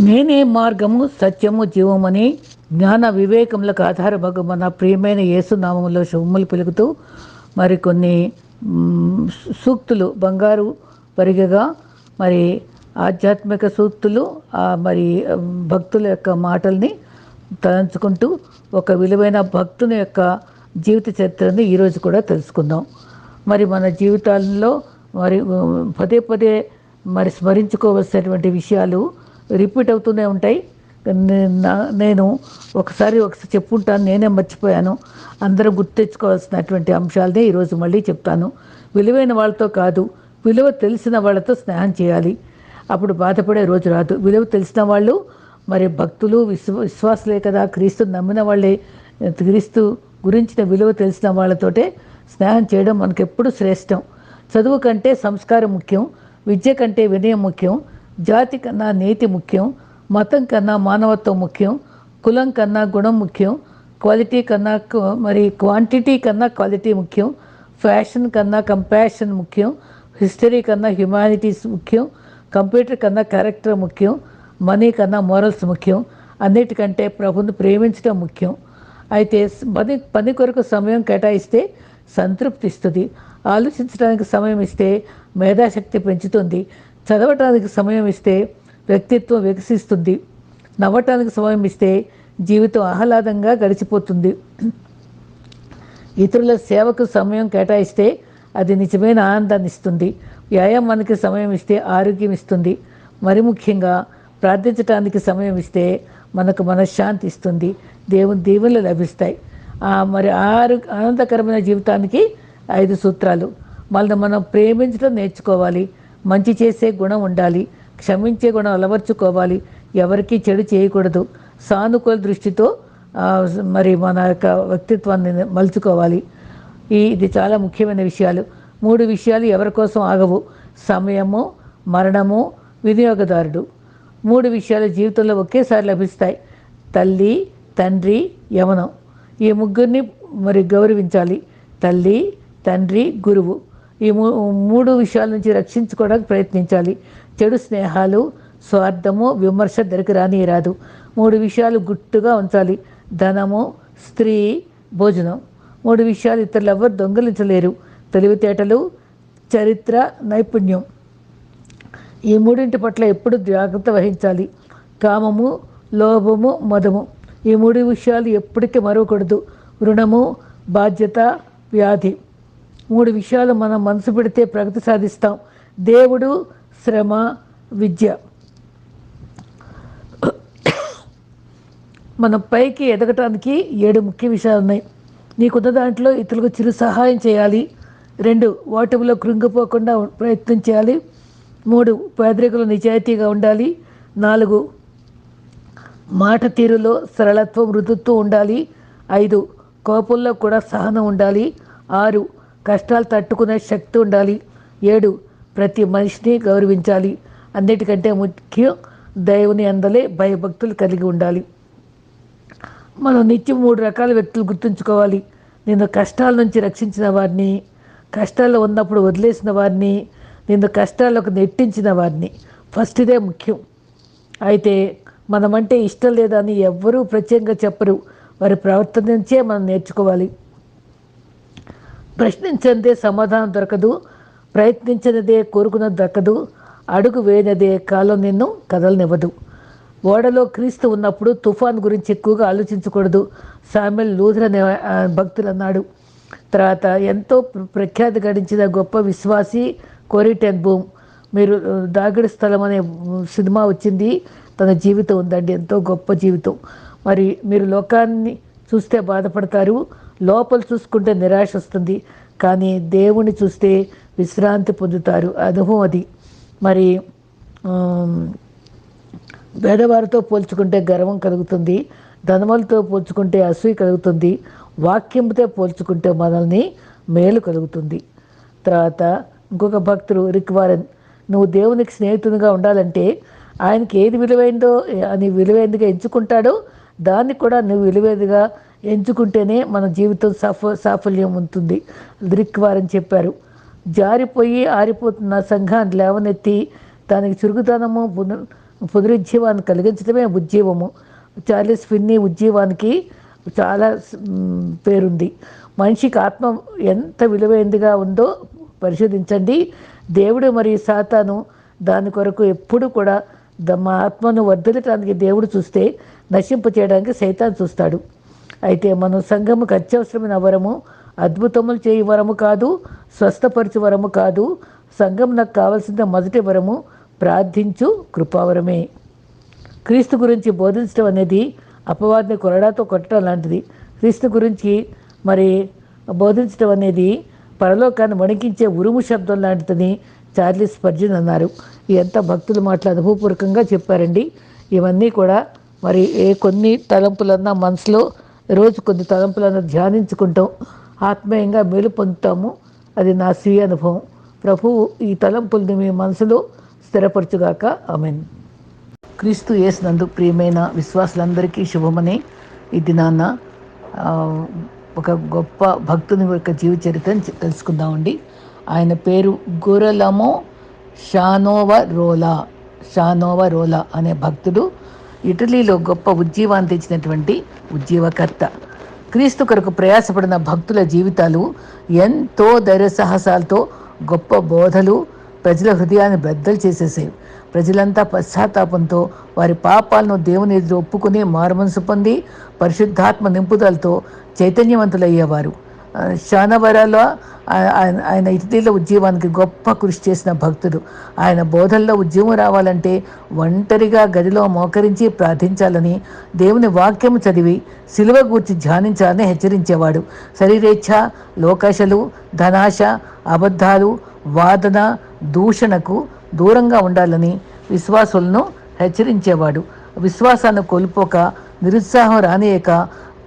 నేనే మార్గము సత్యము జీవమని జ్ఞాన వివేకములకు ఆధారమగు మన ప్రియమైన యేసునామంలో శుభములు పెలుగుతూ మరికొన్ని సూక్తులు బంగారు పరిగగా మరి ఆధ్యాత్మిక సూక్తులు మరి భక్తుల యొక్క మాటల్ని తలంచుకుంటూ ఒక విలువైన భక్తుని యొక్క జీవిత చరిత్రని ఈరోజు కూడా తెలుసుకుందాం. మరి మన జీవితాల్లో మరి పదే పదే మరి స్మరించుకోవలసినటువంటి విషయాలు రిపీట్ అవుతూనే ఉంటాయి. నా- నేను ఒకసారి ఒకసారి చెప్పుంటాను నేనే మర్చిపోయాను. అందరూ గుర్తించుకోవాల్సినటువంటి అంశాలనే ఈరోజు మళ్ళీ చెప్తాను. విలువైన వాళ్ళతో కాదు విలువ తెలిసిన వాళ్ళతో స్నేహం చేయాలి. అప్పుడు బాధపడే రోజు రాదు. విలువ తెలిసిన వాళ్ళు మరి భక్తులు విశ్వ విశ్వాసులే కదా. క్రీస్తు నమ్మిన వాళ్ళే క్రీస్తు గురించిన విలువ తెలిసిన వాళ్ళతోటే స్నేహం చేయడం మనకెప్పుడు శ్రేష్టం. చదువు కంటే సంస్కారం ముఖ్యం విద్య కంటే వినయం ముఖ్యం. జాతి కన్నా నీతి ముఖ్యం మతం కన్నా మానవత్వం ముఖ్యం కులం కన్నా గుణం ముఖ్యం క్వాలిటీ కన్నా మరి క్వాంటిటీ కన్నా క్వాలిటీ ముఖ్యం ఫ్యాషన్ కన్నా కంపాషన్ ముఖ్యం హిస్టరీ కన్నా హ్యుమానిటీస్ ముఖ్యం కంప్యూటర్ కన్నా క్యారెక్టర్ ముఖ్యం మనీ కన్నా మోరల్స్ ముఖ్యం అన్నిటికంటే ప్రభుని ప్రేమించడం ముఖ్యం. అయితే పని పని కొరకు సమయం కేటాయిస్తే సంతృప్తి ఇస్తుంది ఆలోచించడానికి సమయం ఇస్తే మేధాశక్తి పెంచుతుంది. చదవటానికి సమయం ఇస్తే వ్యక్తిత్వం వికసిస్తుంది. నవ్వటానికి సమయం ఇస్తే జీవితం ఆహ్లాదంగా గడిచిపోతుంది. ఇతరుల సేవకు సమయం కేటాయిస్తే అది నిజమైన ఆనందాన్ని ఇస్తుంది. వ్యాయామానికి సమయం ఇస్తే ఆరోగ్యం ఇస్తుంది. మరి ముఖ్యంగా ప్రార్థించటానికి సమయం ఇస్తే మనకు మనశ్శాంతి ఇస్తుంది. దేవుని దీవెనలు లభిస్తాయి. ఆ మరి ఆరు ఆనందకరమైన జీవితానికి ఐదు సూత్రాలు. మనల్ని మనం ప్రేమించడం నేర్చుకోవాలి. మంచి చేసే గుణం ఉండాలి క్షమించే గుణం అలవర్చుకోవాలి ఎవరికీ చెడు చేయకూడదు. సానుకూల దృష్టితో మరి మన యొక్క వ్యక్తిత్వాన్ని మలుచుకోవాలి. ఈ ఇది చాలా ముఖ్యమైన విషయాలు. మూడు విషయాలు ఎవరి కోసం ఆగవు? సమయము మరణము వినియోగదారుడు. మూడు విషయాలు జీవితంలో ఒకేసారి లభిస్తాయి. తల్లి తండ్రి యవనం. ఈ ముగ్గురిని మరి గౌరవించాలి. తల్లి తండ్రి గురువు. ఈ మూ మూడు విషయాల నుంచి రక్షించుకోవడానికి ప్రయత్నించాలి. చెడు స్నేహాలు స్వార్థము విమర్శ దరికి రాని రాదు. మూడు విషయాలు గుట్టుగా ఉంచాలి. ధనము స్త్రీ భోజనం. మూడు విషయాలు ఇతరులు ఎవరు దొంగలించలేరు. తెలివితేటలు చరిత్ర నైపుణ్యం. ఈ మూడింటి పట్ల ఎప్పుడు జాగ్రత్త వహించాలి. కామము లోభము మదము. ఈ మూడు విషయాలు ఎప్పటికీ మరవకూడదు. రుణము బాధ్యత వ్యాధి. మూడు విషయాలు మనం మనసు పెడితే ప్రగతి సాధిస్తాం. దేవుడు శ్రమ విద్య. మనం పైకి ఎదగటానికి ఏడు ముఖ్య విషయాలు ఉన్నాయి. నీకున్న దాంట్లో ఇతరులకు చిరు సహాయం చేయాలి. రెండు ఓటమిలో కృంగిపోకుండా ప్రయత్నం చేయాలి. మూడు పేదరికలు నిజాయితీగా ఉండాలి. నాలుగు మాట తీరులో సరళత్వం మృదుత్వం ఉండాలి. ఐదు కోపంలో కూడా సహనం ఉండాలి. ఆరు కష్టాలు తట్టుకునే శక్తి ఉండాలి. ఏడు ప్రతి మనిషిని గౌరవించాలి. అన్నిటికంటే ముఖ్యం దైవుని అందలే భయభక్తులు కలిగి ఉండాలి. మనం నిత్యం మూడు రకాల వ్యక్తులు గుర్తుంచుకోవాలి. నిన్ను కష్టాల నుంచి రక్షించిన వారిని కష్టాల్లో ఉన్నప్పుడు వదిలేసిన వారిని నిన్ను కష్టాల్లోకి నెట్టించిన వారిని. ఫస్ట్ ఇదే ముఖ్యం. అయితే మనమంటే ఇష్టం లేదని ఎవ్వరూ ప్రత్యేకంగా చెప్పరు. వారి ప్రవర్తన నుంచే మనం నేర్చుకోవాలి. ప్రశ్నించందే సమాధానం దొరకదు ప్రయత్నించినదే కోరుకున్నది దక్కదు అడుగు వేయనదే కాలం నిన్ను కదలనివ్వదు. ఓడలో క్రీస్తు ఉన్నప్పుడు తుఫాన్ గురించి ఎక్కువగా ఆలోచించకూడదు. సామెల్ లూథర్ అనే భక్తులు అన్నాడు. తర్వాత ఎంతో ప్రఖ్యాతి గడించిన గొప్ప విశ్వాసి కోరిటెన్ బూమ్ మీరు దాగిడి స్థలం అనే సినిమా వచ్చింది తన జీవితం ఉందండి ఎంతో గొప్ప జీవితం. మరి మీరు లోకాన్ని చూస్తే బాధపడతారు లోపల చూసుకుంటే నిరాశ వస్తుంది. కానీ దేవుని చూస్తే విశ్రాంతి పొందుతారు. అనుభవం అది. మరి పేదవారితో పోల్చుకుంటే గర్వం కలుగుతుంది. ధనములతో పోల్చుకుంటే అసూయ కలుగుతుంది. వాక్యంతో పోల్చుకుంటే మనల్ని మేలు కలుగుతుంది. తర్వాత ఇంకొక భక్తుడు రిక్ వారన్ నువ్వు దేవునికి స్నేహితునిగా ఉండాలంటే ఆయనకి ఏది విలువైందో అని విలువైనదిగా ఎంచుకుంటాడో దాన్ని కూడా నువ్వు విలువైనదిగా ఎంచుకుంటేనే మన జీవితం సఫ సాఫల్యం ఉంటుంది. రిక్ చెప్పారు. జారిపోయి ఆరిపోతున్న సంఘాన్ని లేవనెత్తి దానికి చురుకుతనము పునరు పునరుజ్జీవాన్ని కలిగించడమే ఉజ్జీవము. చార్లెస్ ఫిన్నీ ఉజ్జీవానికి చాలా పేరుంది. మనిషికి ఆత్మ ఎంత విలువైందిగా ఉందో పరిశోధించండి. దేవుడు మరియు సాతాను దాని కొరకు ఎప్పుడు కూడా ద- మా ఆత్మను వర్ధలటానికి దేవుడు చూస్తే నశింప చేయడానికి సైతాన్ చూస్తాడు. అయితే మనం సంఘముకు అత్యవసరమైన వరము అద్భుతములు చేయి వరము కాదు స్వస్థపరచు వరము కాదు. సంఘం నాకు కావాల్సిన మొదటి వరము ప్రార్థించు కృపావరమే క్రీస్తు గురించి బోధించడం అనేది అపవాదిని కొరడాతో కొట్టడం లాంటిది. క్రీస్తు గురించి మరి బోధించడం అనేది పరలోకాన్ని వణికించే ఉరుము శబ్దం లాంటిదని చార్లీ స్పర్జన్ అన్నారు. ఎంత భక్తులు మాటలు అనుభవపూర్వకంగా చెప్పారండి. ఇవన్నీ కూడా మరి ఏ కొన్ని తలంపులన్నా మనసులో రోజు కొన్ని తలంపులను ధ్యానించుకుంటాం. ఆత్మీయంగా మేలు పొందుతాము. అది నా స్వీయ అనుభవం. ప్రభువు ఈ తలంపుల్ని మీ మనసులో స్థిరపరచుగాక. అమెన్ క్రీస్తు యేసునందు ప్రియమైన విశ్వాసులందరికీ శుభమని. ఈ దినాన్న ఒక గొప్ప భక్తుని యొక్క జీవచరిత్రని చరిత్రను తెలుసుకుందామండి. ఆయన పేరు గురలమో షానోవ రోలా షానోవ రోలా అనే భక్తుడు ఇటలీలో గొప్ప ఉజ్జీవాన్ని తెచ్చినటువంటి ఉజ్జీవకర్త. క్రీస్తు కొరకు ప్రయాసపడిన భక్తుల జీవితాలు ఎంతో ధైర్య సాహసాలతో గొప్ప బోధలు ప్రజల హృదయాన్ని బద్దలు చేసేసేవి. ప్రజలంతా పశ్చాత్తాపంతో వారి పాపాలను దేవుని ఎదురు ఒప్పుకుని మారుమనసు పొంది పరిశుద్ధాత్మ నింపుదలతో చైతన్యవంతులయ్యేవారు. శానవరాలో ఆయన ఆయన ఇటలీలో ఉద్యమానికి గొప్ప కృషి చేసిన భక్తుడు. ఆయన బోధల్లో ఉద్యమం రావాలంటే ఒంటరిగా గదిలో మోకరించి ప్రార్థించాలని దేవుని వాక్యం చదివి సిలువ గూర్చి ధ్యానించాలని హెచ్చరించేవాడు. శరీరేచ్ఛ లోకశలు ధనాశ అబద్ధాలు వాదన దూషణకు దూరంగా ఉండాలని విశ్వాసులను హెచ్చరించేవాడు. విశ్వాసాన్ని కోల్పోక నిరుత్సాహం రానియక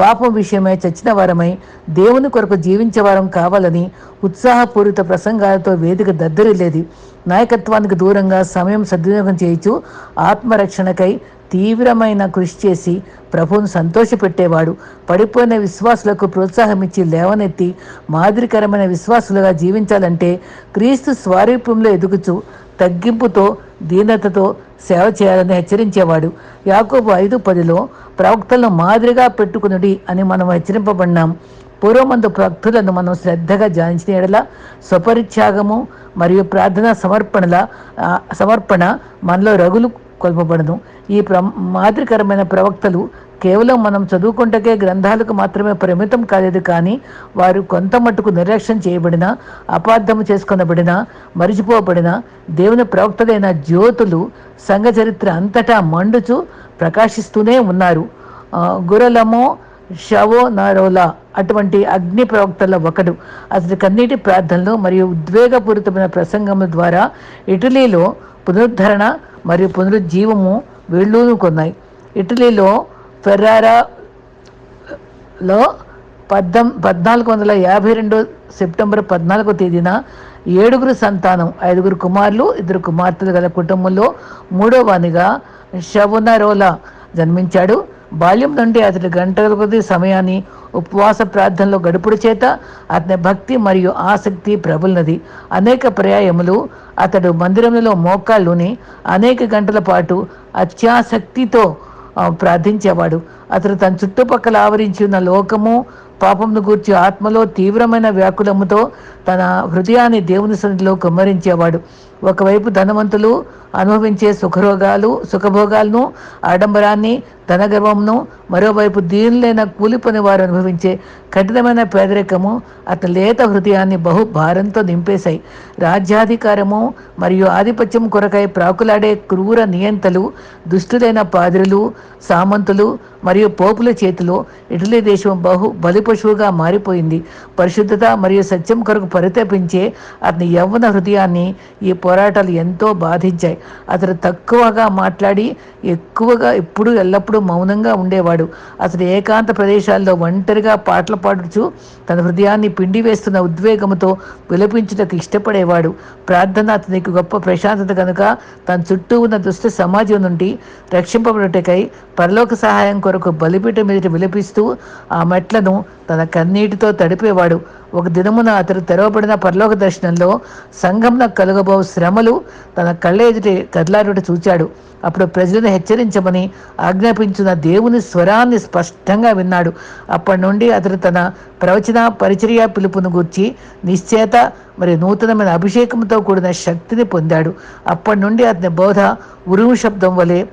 పాపం విషయమై చచ్చిన వారమై దేవుని కొరకు జీవించే వారం కావాలని ఉత్సాహపూరిత ప్రసంగాలతో వేదిక దద్దరిల్లేది. నాయకత్వానికి దూరంగా సమయం సద్వినియోగం చేయించు ఆత్మరక్షణకై తీవ్రమైన కృషి చేసి ప్రభువును సంతోషపెట్టేవాడు. పడిపోయిన విశ్వాసులకు ప్రోత్సాహం ఇచ్చి లేవనెత్తి మాదిరికరమైన విశ్వాసులుగా జీవించాలంటే క్రీస్తు స్వారూప్యంలో ఎదుగుచు తగ్గింపుతో దీనతతో సేవ చేయాలని హెచ్చరించేవాడు. యాకోబు ఐదు పదిలో ప్రవక్తలను మాదిరిగా పెట్టుకునుడి అని మనం హెచ్చరింపబడినాం. పూర్వమందు ప్రక్తులను మనం శ్రద్ధగా ధ్యానించిన ఎడల స్వపరిత్యాగము మరియు ప్రార్థన సమర్పణల సమర్పణ మనలో రగులు కొల్పబడదు ఈ ప్ర మాదిరికరమైన ప్రవక్తలు కేవలం మనం చదువుకుంటకే గ్రంథాలకు మాత్రమే పరిమితం కాలేదు కానీ వారు కొంత మట్టుకు నిర్లక్ష్యం చేయబడిన అపార్థము చేసుకొనబడిన మరిచిపోబడిన దేవుని ప్రవక్తలైన జ్యోతులు సంఘ చరిత్ర అంతటా మండుచు ప్రకాశిస్తూనే ఉన్నారు. గురలమో షవో నారోలా అటువంటి అగ్ని ప్రవక్తల ఒకడు. అతని కన్నీటి ప్రార్థనలు మరియు ఉద్వేగపూరితమైన ప్రసంగముల ద్వారా ఇటలీలో పునరుద్ధరణ మరియు పునరుజ్జీవము కొన్నాయి. ఇటలీలో ఫెర్రారా లో పద్దం పద్నాలుగు వందల యాభై రెండు సెప్టెంబర్ పద్నాలుగో తేదీన ఏడుగురు సంతానం ఐదుగురు కుమారులు ఇద్దరు కుమార్తెలు గల కుటుంబంలో మూడో వానిగా షవునరోలా జన్మించాడు. బాల్యం నుండి అతడు గంటల కొద్ది సమయాన్ని ఉపవాస ప్రార్థనలో గడుపుడు చేత అతని భక్తి మరియు ఆసక్తి ప్రబలినది అనేక పర్యాయములు అతడు మందిరంలో మోకాళ్ళుని అనేక గంటల పాటు అత్యాసక్తితో ప్రార్థించేవాడు. అతడు తన చుట్టుపక్కల ఆవరించి ఉన్న లోకము పాపమును గూర్చి ఆత్మలో తీవ్రమైన వ్యాకులముతో తన హృదయాన్ని దేవుని సన్నిధిలో కుమ్మరించేవాడు. ఒకవైపు ధనవంతులు అనుభవించే సుఖరోగాలు సుఖభోగాలను ఆడంబరాన్ని ధనగర్వంను మరోవైపు దీనిలైన కూలి పని వారు అనుభవించే కఠినమైన పేదరికము అతని లేత హృదయాన్ని బహు భారంతో నింపేశాయి. రాజ్యాధికారము మరియు ఆధిపత్యం కొరకై ప్రాకులాడే క్రూర నియంతలు దుష్టులైన పాదురులు సామంతులు మరియు పోపుల చేతిలో ఇటలీ దేశం బహు బలిపశువుగా మారిపోయింది. పరిశుద్ధత మరియు సత్యం కొరకు పరితపించే అతని యవ్వన హృదయాన్ని ఈ పోరాటాలు ఎంతో బాధించాయి. అతడు తక్కువగా మాట్లాడి ఎక్కువగా ఎప్పుడు ఎల్లప్పుడూ మౌనంగా ఉండేవాడు. అతడు ఏకాంత ప్రదేశాల్లో ఒంటరిగా పాటలు పాడుచు తన హృదయాన్ని పిండి వేస్తున్న ఉద్వేగంతో విలపించుటకు ఇష్టపడేవాడు. ప్రార్థన అతనికి గొప్ప ప్రశాంతత కనుక తన చుట్టూ ఉన్న దుష్ట సమాజం నుండి రక్షింపబడుటకై పరలోక సహాయం కొరకు కొరకు బలిపీఠం మీద విలపిస్తూ ఆ మెట్లను తన కన్నీటితో తడిపేవాడు. ఒక దినమున అతడు తెరవబడిన పరలోక దర్శనంలో సంఘంన కలుగబో శ్రమలు తన కళ్ళ ఎదుటి కదలాడుట చూచాడు. అప్పుడు ప్రజలను హెచ్చరించమని ఆజ్ఞాపించిన దేవుని స్వరాన్ని స్పష్టంగా విన్నాడు. అప్పటి నుండి అతడు తన ప్రవచన పరిచర్య పిలుపును గూర్చి నిశ్చేత మరి నూతనమైన అభిషేకంతో కూడిన శక్తిని పొందాడు. అప్పటి నుండి అతని బోధ ఉరుము శబ్దం వలె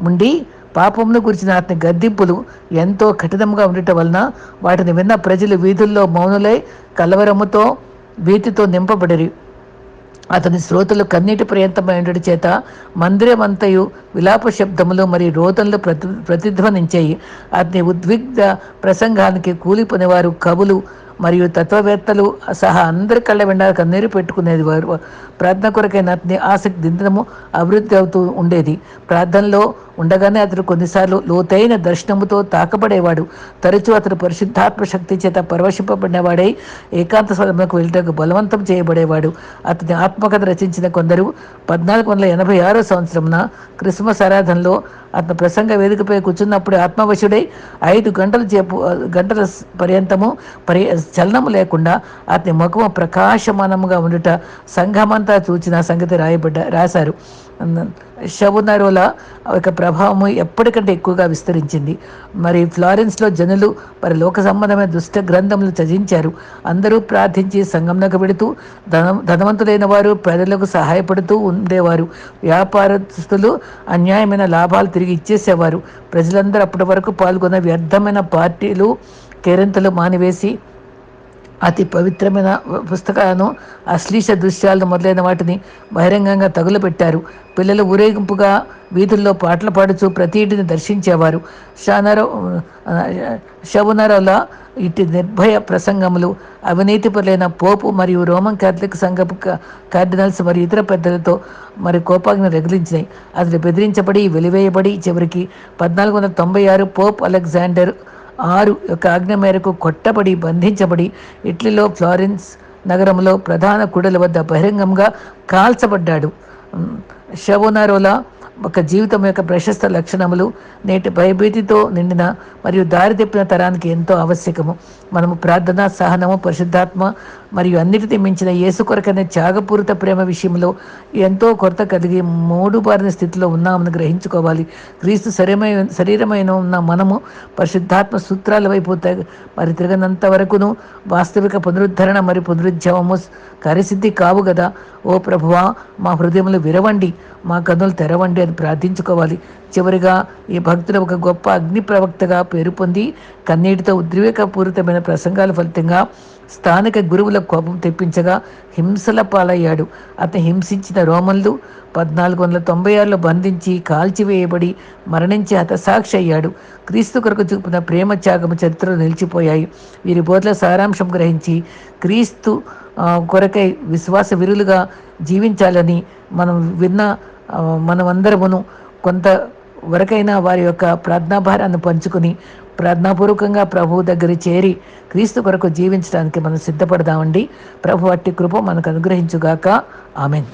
ఉండి పాపమును గురించిన అతని గద్దింపులు ఎంతో కఠినంగా ఉండటం వలన వాటిని విన్న ప్రజలు వీధుల్లో మౌనులై కలవరముతో భీతితో నింపబడిరి. అతని శ్రోతలు కన్నీటి పర్యంతమైనటి చేత మందిరమంతయు విలాప శబ్దములు మరియు రోదనలు ప్రతి ప్రతిధ్వనించాయి. అతని ఉద్విగ్ధ ప్రసంగానికి కూలిపోయినవారు కవులు మరియు తత్వవేత్తలు సహా అందరి కళ్ళ వెండా కన్నీరు పెట్టుకునేది వారు. ప్రార్థన కొరకైన అతని ఆసక్తి దిందనము అభివృద్ధి అవుతూ ఉండేది. ప్రార్థనలో ఉండగానే అతడు కొన్నిసార్లు లోతైన దర్శనముతో తాకబడేవాడు. తరచూ అతడు పరిశుద్ధాత్మ శక్తి చేత పరవశింపబడినవాడై ఏకాంత స్వరంలోకి వెళ్ళటకు బలవంతం చేయబడేవాడు. అతని ఆత్మకథ రచించిన కొందరు పద్నాలుగు వందల ఎనభై ఆరో సంవత్సరంన క్రిస్మస్ ఆరాధనలో అతను ప్రసంగ వేదికపై కూర్చున్నప్పుడు ఆత్మవశుడై ఐదు గంటల చేపు గంటల పర్యంతము పరి చలనము లేకుండా అతని ముఖము ప్రకాశమానముగా ఉండుట సంఘమంతా చూచిన సంగతి రాయబడ్డ రాశారు. షవునరోల యొక్క ప్రభావము ఎప్పటికంటే ఎక్కువగా విస్తరించింది. మరి ఫ్లారెన్స్లో జనులు మరి లోక సంబంధమైన దుష్ట గ్రంథములు చదించారు అందరూ ప్రార్థించి సంగంలోకి పెడుతూ ధన ధనవంతులైన వారు ప్రజలకు సహాయపడుతూ ఉండేవారు. వ్యాపారస్తులు అన్యాయమైన లాభాలు తిరిగి ఇచ్చేసేవారు. ప్రజలందరూ అప్పటి వరకు పాల్గొన్న వ్యర్థమైన పార్టీలు కేరింతలు మానివేసి అతి పవిత్రమైన పుస్తకాలను అశ్లీష దృశ్యాలను మొదలైన వాటిని బహిరంగంగా తగులపెట్టారు. పిల్లలు ఊరేగింపుగా వీధుల్లో పాటలు పాడుచూ ప్రతి ఇంటిని దర్శించేవారు. షానరో షవునరోల ఇటు నిర్భయ ప్రసంగములు అవినీతిపరులైన పోపు మరియు రోమన్ క్యాథలిక్ సంఘపు కార్డినల్స్ మరియు ఇతర పెద్దలతో మరి కోపాగ్ని రగిలించినాయి అతడు బెదిరించబడి వెలివేయబడి చివరికి పద్నాలుగు వందల తొంభై ఆరు పోప్ అలెగ్జాండర్ ఆరు యొక్క ఆజ్ఞ మేరకు కొట్టబడి బంధించబడి ఇటలీలో ఫ్లారెన్స్ నగరంలో ప్రధాన కుడల వద్ద బహిరంగంగా కాల్చబడ్డాడు. షవోనారోలా ఒక జీవితం యొక్క ప్రశస్త లక్షణములు నేటి భయభీతితో నిండిన మరియు దారి తెప్పిన తరానికి ఎంతో ఆవశ్యకము. మనము ప్రార్థన సహనము పరిశుద్ధాత్మ మరియు అన్నిటిని మించిన యేసు కొరకనే త్యాగపూరిత ప్రేమ విషయంలో ఎంతో కొరత కలిగి మూడుబారిన స్థితిలో ఉన్నామని గ్రహించుకోవాలి. క్రీస్తు శరీరమైన శరీరమైన ఉన్న మనము పరిశుద్ధాత్మ సూత్రాల వైపు మరి తిరగనంత వరకును వాస్తవిక పునరుద్ధరణ మరియు పునరుజ్జవము కరిసిద్ధి కావు కదా ఓ ప్రభువా మా హృదయములు విరవండి మా కన్నులు తెరవండి అని ప్రార్థించుకోవాలి. చివరిగా ఈ భక్తులు ఒక గొప్ప అగ్ని ప్రవక్తగా పేరు పొంది కన్నీటితో ఉద్రేకపూరితమైన ప్రసంగాల ఫలితంగా స్థానిక గురువుల కోపం తెప్పించగా హింసల పాలయ్యాడు. అతను హింసించిన రోమన్లు పద్నాలుగు వందల తొంభై ఆరులో బంధించి కాల్చివేయబడి మరణించి హతసాక్షి అయ్యాడు. క్రీస్తు కొరకు చూపిన ప్రేమ త్యాగము చరిత్రలు నిలిచిపోయాయి. వీరి బోధల సారాంశం గ్రహించి క్రీస్తు కొరకై విశ్వాస విరులుగా జీవించాలని మనం విన్న మనమందరమును కొంత వరకైనా వారి యొక్క ప్రార్థనాభారాన్ని పంచుకుని ప్రార్థనాపూర్వకంగా ప్రభు దగ్గర చేరి క్రీస్తు కొరకు జీవించడానికి మనం సిద్ధపడదామండి. ప్రభు అట్టి కృప మనకు అనుగ్రహించుగాక. ఆమెన్.